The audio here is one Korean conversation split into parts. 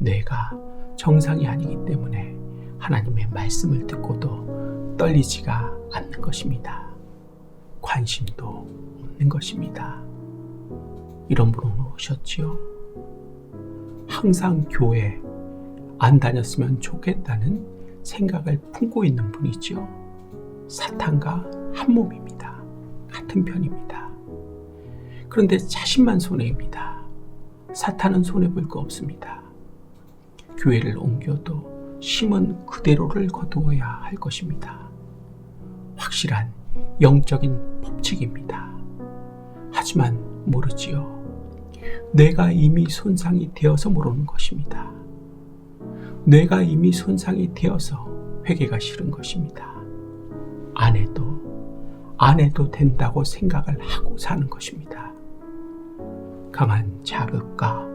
뇌가 정상이 아니기 때문에 하나님의 말씀을 듣고도 떨리지가 않는 것입니다. 관심도 없는 것입니다. 이런 분은 오셨지요. 항상 교회 안 다녔으면 좋겠다는 생각을 품고 있는 분이지요. 사탄과 한 몸입니다. 같은 편입니다. 그런데 자신만 손해입니다. 사탄은 손해볼 거 없습니다. 교회를 옮겨도 심은 그대로를 거두어야 할 것입니다. 확실한 영적인 법칙입니다. 하지만 모르지요. 뇌가 이미 손상이 되어서 모르는 것입니다. 뇌가 이미 손상이 되어서 회개가 싫은 것입니다. 안 해도, 안 해도 된다고 생각을 하고 사는 것입니다. 강한 자극과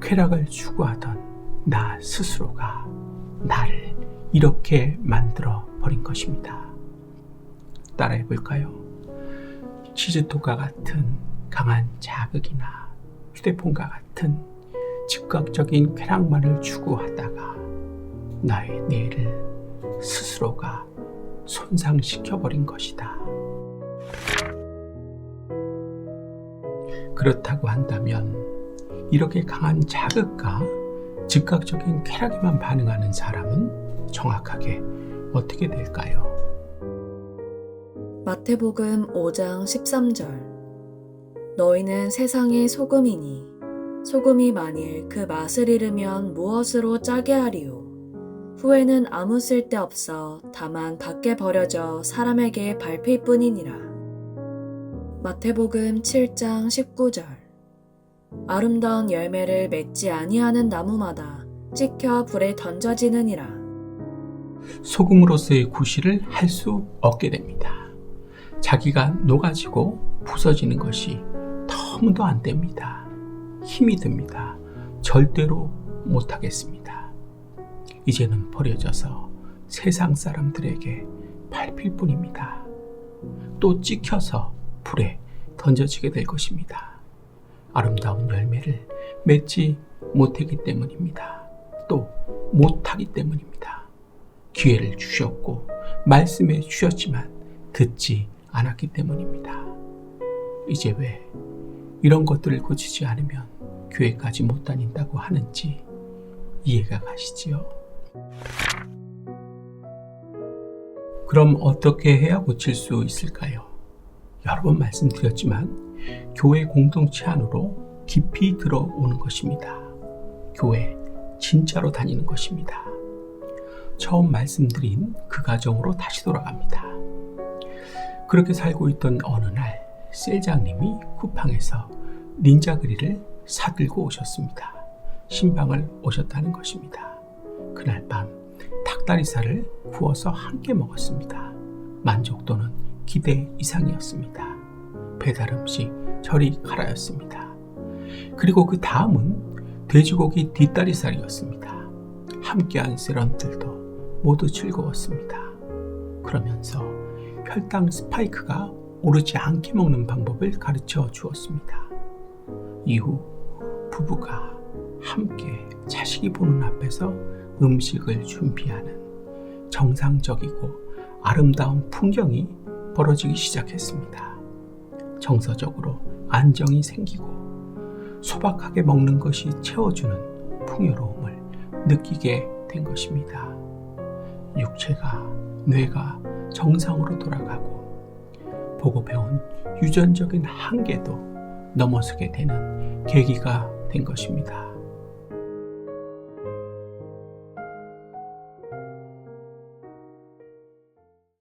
쾌락을 추구하던 나 스스로가 나를 이렇게 만들어 버린 것입니다. 따라해 볼까요? 치즈톡과 같은 강한 자극이나 휴대폰과 같은 즉각적인 쾌락만을 추구하다가 나의 뇌를 스스로가 손상시켜 버린 것이다. 그렇다고 한다면 이렇게 강한 자극과 즉각적인 쾌락에만 반응하는 사람은 정확하게 어떻게 될까요? 마태복음 5장 13절. 너희는 세상의 소금이니 소금이 만일 그 맛을 잃으면 무엇으로 짜게 하리요 후에는 아무 쓸데 없어 다만 밖에 버려져 사람에게 밟힐 뿐이니라. 마태복음 7장 19절 아름다운 열매를 맺지 아니하는 나무마다 찍혀 불에 던져지느니라 소금으로서의 구실을 할 수 없게 됩니다. 자기가 녹아지고 부서지는 것이 너무도 안 됩니다. 힘이 듭니다. 절대로 못하겠습니다. 이제는 버려져서 세상 사람들에게 밟힐 뿐입니다. 또 찍혀서 불에 던져지게 될 것입니다. 아름다운 열매를 맺지 못하기 때문입니다. 또 못하기 때문입니다. 기회를 주셨고 말씀해 주셨지만 듣지 않았기 때문입니다. 이제 왜 이런 것들을 고치지 않으면 교회까지 못 다닌다고 하는지 이해가 가시지요? 그럼 어떻게 해야 고칠 수 있을까요? 여러 번 말씀드렸지만 교회 공동체 안으로 깊이 들어오는 것입니다. 교회 진짜로 다니는 것입니다. 처음 말씀드린 그 가정으로 다시 돌아갑니다. 그렇게 살고 있던 어느 날 셀장님이 쿠팡에서 닌자 그릴을 사들고 오셨습니다. 신방을 오셨다는 것입니다. 그날 밤 닭다리살을 구워서 함께 먹었습니다. 만족도는 기대 이상이었습니다. 배달 음식 저리 가라였습니다. 그리고 그 다음은 돼지고기 뒷다리살이었습니다. 함께한 세런들도 모두 즐거웠습니다. 그러면서 혈당 스파이크가 오르지 않게 먹는 방법을 가르쳐 주었습니다. 이후 부부가 함께 자식이 보는 앞에서 음식을 준비하는 정상적이고 아름다운 풍경이 벌어지기 시작했습니다. 정서적으로 안정이 생기고 소박하게 먹는 것이 채워주는 풍요로움을 느끼게 된 것입니다. 육체가, 뇌가 정상으로 돌아가고 보고 배운 유전적인 한계도 넘어서게 되는 계기가 된 것입니다.